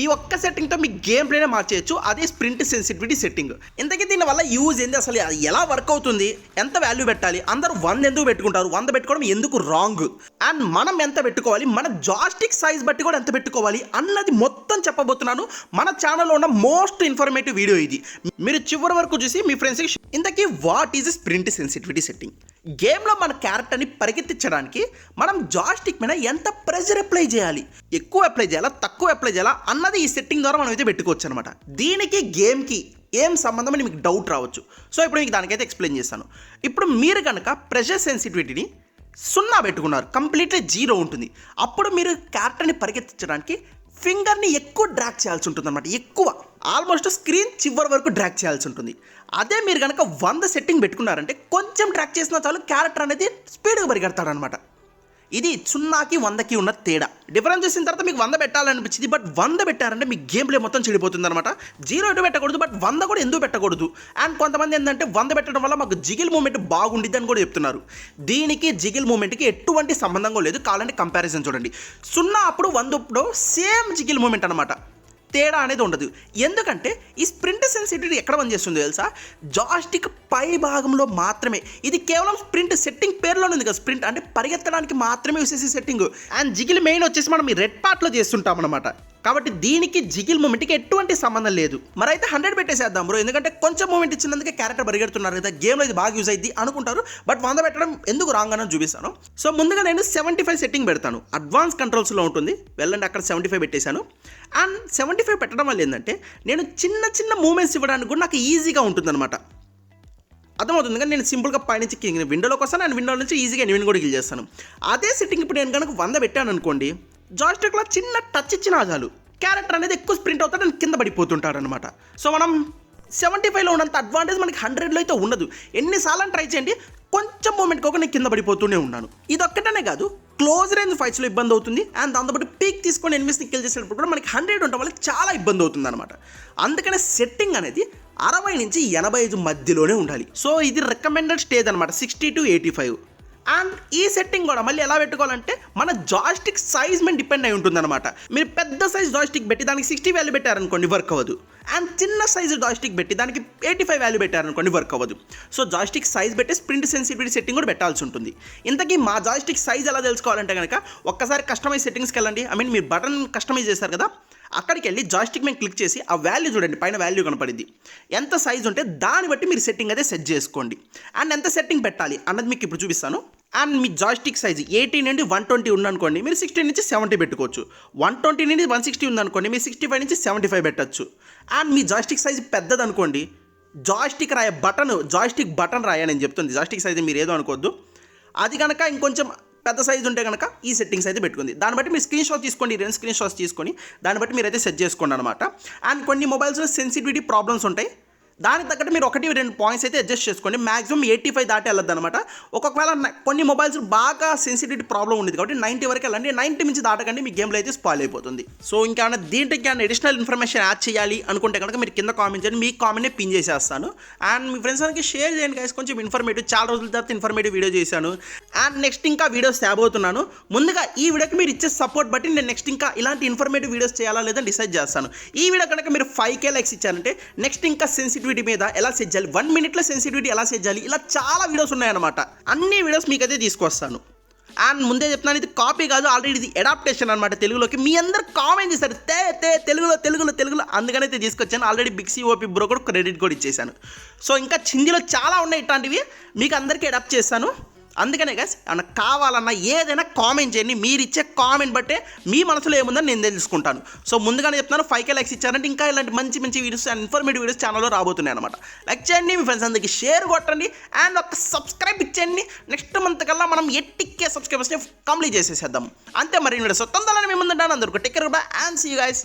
ఈ ఒక్క సెట్టింగ్తో మీ గేమ్ ప్లేనే మార్చేయచ్చు. అదే స్ప్రింట్ సెన్సిటివిటీ సెట్టింగ్ ఇంతకీ దీనివల్ల యూజ్ ఏంది? అసలు అది ఎలా వర్క్ అవుతుంది? ఎంత వాల్యూ పెట్టాలి? అందరూ వంద ఎందుకు పెట్టుకుంటారు? వంద పెట్టుకోవడం ఎందుకు రాంగ్ అండ్ మనం ఎంత పెట్టుకోవాలి? మన జాస్టిక్ సైజ్ బట్టి కూడా ఎంత పెట్టుకోవాలి? అన్నది మొత్తం చెప్పబోతున్నాను. మన ఛానల్లో ఉన్న మోస్ట్ ఇన్ఫర్మేటివ్ వీడియో ఇది. మీరు చివరి వరకు చూసి మీ ఫ్రెండ్స్కి ఇంతకీ what is sprint sensitivity setting గేమ్లో మన క్యారెక్టర్ని పరిగెత్తించడానికి మనం జాస్టిక్ మీద ఎంత ప్రెజర్ అప్లై చేయాలి? ఎక్కువ అప్లై చేయాలా? తక్కువ అప్లై చేయాలా? అన్నది ఈ సెట్టింగ్ ద్వారా మనం అయితే పెట్టుకోవచ్చు అనమాట దీనికి గేమ్కి ఏం సంబంధం అని మీకు డౌట్ రావచ్చు. సో ఇప్పుడు మీకు దానికైతే ఎక్స్ప్లెయిన్ చేస్తాను. ఇప్పుడు మీరు కనుక ప్రెషర్ సెన్సిటివిటీని సున్నా పెట్టుకున్నారు. కంప్లీట్లీ జీరో ఉంటుంది. అప్పుడు మీరు క్యారెక్టర్ని పరిగెత్తించడానికి ఫింగర్ని ఎక్కువ డ్రాక్ చేయాల్సి ఉంటుంది అనమాట ఎక్కువ. ఆల్మోస్ట్ స్క్రీన్ చివరి వరకు డ్రాక్ చేయాల్సి ఉంటుంది. అదే మీరు కనుక వంద సెట్టింగ్ పెట్టుకున్నారంటే కొంచెం ట్రాక్ చేసినా చాలు క్యారెక్టర్ అనేది స్పీడ్గా పరిగెడతాడనమాట. ఇది సున్నాకి వందకి ఉన్న తేడా. డిఫరెన్స్ చేసిన తర్వాత మీకు వంద పెట్టాలనిపించింది బట్ వంద పెట్టారంటే మీ గేమ్ ప్లే మొత్తం చెడిపోతుంది అనమాట జీరో ఎటు పెట్టకూడదు బట్ వంద కూడా ఎందుకు పెట్టకూడదు? అండ్ కొంతమంది ఏంటంటే వంద పెట్టడం వల్ల మాకు జిగిల్ మూమెంట్ బాగుండిద్ది అని కూడా చెప్తున్నారు. దీనికి జిగిల్ మూమెంట్కి ఎటువంటి సంబంధం లేదు. కావాలంటే కంపారిజన్ చూడండి. సున్నా అప్పుడు వంద ఇప్పుడు సేమ్ జిగిల్ మూమెంట్ అనమాట. తేడా అనేది ఉండదు. ఎందుకంటే ఈ స్ప్రింట్ సెన్సిటివిటీ ఎక్కడ పనిచేస్తుందో తెలుసా? జాస్టిక్ పై భాగంలో మాత్రమే. ఇది కేవలం స్ప్రింట్ సెట్టింగ్ పేరులోనే ఉంది కదా స్ప్రింట్. అంటే పరిగెత్తడానికి మాత్రమే యూస్ చేసే సెట్టింగ్. అండ్ జిగిల్ మెయిన్ వచ్చేసి మనం ఈ రెడ్ పార్ట్లో చేస్తుంటాం అనమాట కాబట్టి దీనికి జిగిల్ మూమెంట్కి ఎటువంటి సంబంధం లేదు. మరి అయితే హండ్రెడ్ పెట్టేసేద్దాం బ్రో. ఎందుకంటే కొంచెం మూమెంట్ ఇచ్చినందుకే క్యారెక్టర్ పరిగెడుతున్నారు కదా. గేమ్లో ఇది బాగా యూజ్ అయింది అనుకుంటారు. బట్ వంద పెట్టడం ఎందుకు రాంగ్ అని చూపిస్తాను. సో ముందుగా నేను సెవెంటీ ఫైవ్ సెట్టింగ్ పెడతాను అడ్వాన్స్ కంట్రోల్స్లో ఉంటుంది. వెళ్ళండి అక్కడ సెవెంటీ ఫైవ్ పెట్టేశాను. అండ్ సెవెంటీ ఫైవ్ పెట్టడం వల్ల ఏంటంటే నేను చిన్న చిన్న మూమెంట్స్ ఇవ్వడానికి కూడా నాకు ఈజీగా ఉంటుందన్నమాట. అర్థమవుతుంది కానీ నేను సింపుల్గా పైనుంచి కింగ్ విండోలోకి వస్తాను. అండ్ విండో నుంచి ఈజీగా నేను కూడా కిల్ చేస్తాను. అదే సెట్టింగ్ ఇప్పుడు నేను కనుక వంద పెట్టాను అనుకోండి జాయిస్టిక్లో చిన్న టచ్ ఇచ్చినా చాలు. క్యారెక్టర్ అనేది ఎక్కువ స్ప్రింట్ అవుతాడు అండ్ కింద పడిపోతుంటాడు అనమాట సో మనం సెవెంటీ ఫైవ్లో ఉన్నంత అడ్వాంటేజ్ మనకి హండ్రెడ్లో అయితే ఉండదు. ఎన్నిసార్లు ట్రై చేయండి కొంచెం మూమెంట్ కోక నేను కింద పడిపోతూనే ఉన్నాను. ఇదొక్కటనే కాదు క్లోజ్ రేంజ్ ఫైట్స్లో ఇబ్బంది అవుతుంది అండ్ దాంతోపాటు పీక్ తీసుకొని ఎనిమిస్ని కిల్ చేసేటప్పుడు కూడా మనకి హండ్రెడ్ ఉండటం వల్ల చాలా ఇబ్బంది అవుతుంది అనమాట అందుకనే సెట్టింగ్ అనేది అరవై నుంచి ఎనభై ఐదు మధ్యలోనే ఉండాలి. సో ఇది రికమెండెడ్ స్టేజ్ అనమాట sixty two eighty five and ఈ సెట్టింగ్ కూడా మళ్ళీ ఎలా పెట్టుకోవాలంటే మన జాస్టిక్ సైజ్ మీద డిపెండ్ అయి ఉంటుందన్నమాట. మీరు పెద్ద సైజ్ జాయిస్టిక్ పెట్టి దానికి సిక్స్టీ వాల్యూ పెట్టారనుకోండి వర్క్ అవ్వదు. అండ్ చిన్న సైజు జాయిస్టిక్ పెట్టి దానికి ఎయిటీ ఫైవ్ వాల్యూ పెట్టారనుకోండి వర్క్ అవ్వదు. సో జాయిస్టిక్ సైజ్ పెట్టి స్ప్రింట్ సెన్సిటివిటీ సెట్టింగ్ కూడా పెట్టాల్సి ఉంటుంది. ఇంతకీ మా జాయిస్టిక్ సైజ్ ఎలా తెలుసుకోవాలంటే కనుక ఒక్కసారి కస్టమైజ్ సెట్టింగ్స్కి వెళ్ళండి. ఐ మీన్ మీరు బటన్ కస్టమైజ్ చేశారు కదా అక్కడికి వెళ్ళి జాయిస్టిక్ మీద క్లిక్ చేసి ఆ వాల్యూ చూడండి పైన వాల్యూ కనపడింది. ఎంత సైజ్ ఉంటే దాన్ని బట్టి మీరు సెట్టింగ్ అదే సెట్ చేసుకోండి. అండ్ ఎంత సెట్టింగ్ పెట్టాలి అన్నది మీకు ఇప్పుడు చూపిస్తాను. అండ్ మీ జాయిస్టిక్ సైజ్ ఎయిటీ నుండి వన్ ట్వంటీ ఉందనుకోండి మీరు సిక్స్టీ నుంచి సెవెంటీ పెట్టుకోవచ్చు. వన్ ట్వంటీ నుండి వన్ సిక్స్టీ ఉందనుకోండి మీరు సిక్స్టీ ఫైవ్ నుంచి సెవెంటీ ఫైవ్ పెట్టచ్చు. అండ్ మీ జాయిస్టిక్ సైజ్ పెద్దదనుకోండి జాస్టిక్ రాయ బటన్ జాస్టిక్ బటన్ రాయ నేను చెప్తుంది. జాస్టిక్ సైజ్ మీరు ఏదో అనుకోవద్దు అది కనుక ఇంకొంచెం పెద్ద సైజు ఉంటే కనుక ఈ సెట్టింగ్స్ అయితే పెట్టుకుంది. దాన్ని బట్టి మీరు స్క్రీన్ షాట్ తీసుకోండి రెండు స్క్రీన్ షాట్స్ తీసుకొని దాన్ని బట్టి మీరైతే సెట్ చేసుకోండి అనమాట అండ్ కొన్ని మొబైల్స్లో సెన్సిటివిటీ ప్రాబ్లమ్స్ ఉంటాయి. దానికి తగ్గట్టు మీరు ఒకటి రెండు పాయింట్స్ అయితే అడ్జస్ట్ చేసుకోండి. మాక్సిమం ఎయిటీ ఫైవ్ దాటి వెళ్ళద్దు అనమాట ఒక్కొక్కవేళ కొన్ని మొబైల్స్ బాగా సెన్సిటివిటీ ప్రాబ్లం ఉంది కాబట్టి నైంటీ వరకు వెళ్ళండి. నైంటీ మించి దాటకండి మీ గేమ్లో అయితే స్పాయిల్ అయిపోతుంది. సో ఇంకేమైనా దీంట్లో అడిషనల్ ఇన్ఫర్మేషన్ యాడ్ చేయాలి అనుకుంటే కనుక మీరు కింద కామెంట్ చేయండి. మీ కామెంట్ని పిన్ చేసేస్తాను. అండ్ మీ ఫ్రెండ్స్ అందరికి షేర్ చేయండి guys. కొంచెం ఇన్ఫర్మేటివ్ చాలా రోజుల తర్వాత ఇన్ఫర్మేటివ్ వీడియో చేశాను. అండ్ నెక్స్ట్ ఇంకా వీడియోస్ తేబోతున్నాను. ముందుగా ఈ వీడియోకి మీరు ఇచ్చే సపోర్ట్ బట్టి నేను నెక్స్ట్ ఇంకా ఇలాంటి ఇన్ఫర్మేటివ్ వీడియోస్ చేయాలా లేదా డిసైడ్ చేస్తాను. ఈ వీడియో కనుక మీరు ఫైవ్ కే లైక్స్ ఇచ్చారంటే నెక్స్ట్ ఇంకా సెన్సిటివిటీ మీద ఎలా సెట్ చేయాలి వన్ మినిట్లో సెన్సిటివిటీ ఎలా సెట్ చేయాలి ఇలా చాలా వీడియోస్ ఉన్నాయన్నమాట. అన్ని వీడియోస్ మీకైతే తీసుకొస్తాను. అండ్ ముందే చెప్తున్నాను ఇది కాపీ కాదు ఆల్రెడీ ఇది అడాప్టేషన్ అనమాట తెలుగులోకి. మీ అందరు కామెంట్ చేశారు తే తే తెలుగులో తెలుగులో తెలుగులో. అందుకనైతే తీసుకొచ్చాను. ఆల్రెడీ బిక్సీ ఓపీ బ్రో కూడా క్రెడిట్ కూడా ఇచ్చేసాను సో ఇంకా చిందిలో చాలా ఉన్నాయి ఇట్లాంటివి. మీకు అందరికీ అడాప్ట్ చేస్తాను. అందుకనే గైస్ ఏమన్నా కావాలన్నా ఏదైనా కామెంట్ చేయండి. మీరు ఇచ్చే కామెంట్ బట్టే మీ మనసులో ఏముందని నేను తెలుసుకుంటాను. సో ముందుగానే చెప్తున్నాను ఫైవ్ కే లైక్స్ ఇచ్చారంటే ఇంకా ఇలాంటి మంచి మంచి వీడియోస్ అండ్ ఇన్ఫర్మేటివ్ వీడియోస్ ఛానల్లో రాబోతున్నాయి అనమాట లైక్ చేయండి మీ ఫ్రెండ్స్ అందరికీ షేర్ కొట్టండి అండ్ ఒక సబ్స్క్రైబ్ ఇచ్చేయండి. నెక్స్ట్ మంత్ కల్లా మనం ఎట్టిక్కే సబ్స్క్రైబర్స్ని కంప్లీట్ చేసేసేద్దాం. అంతే మరి వీడియోస్ తొందరలో మేము ముందుంటాను. అందరికీ taker bye and see you guys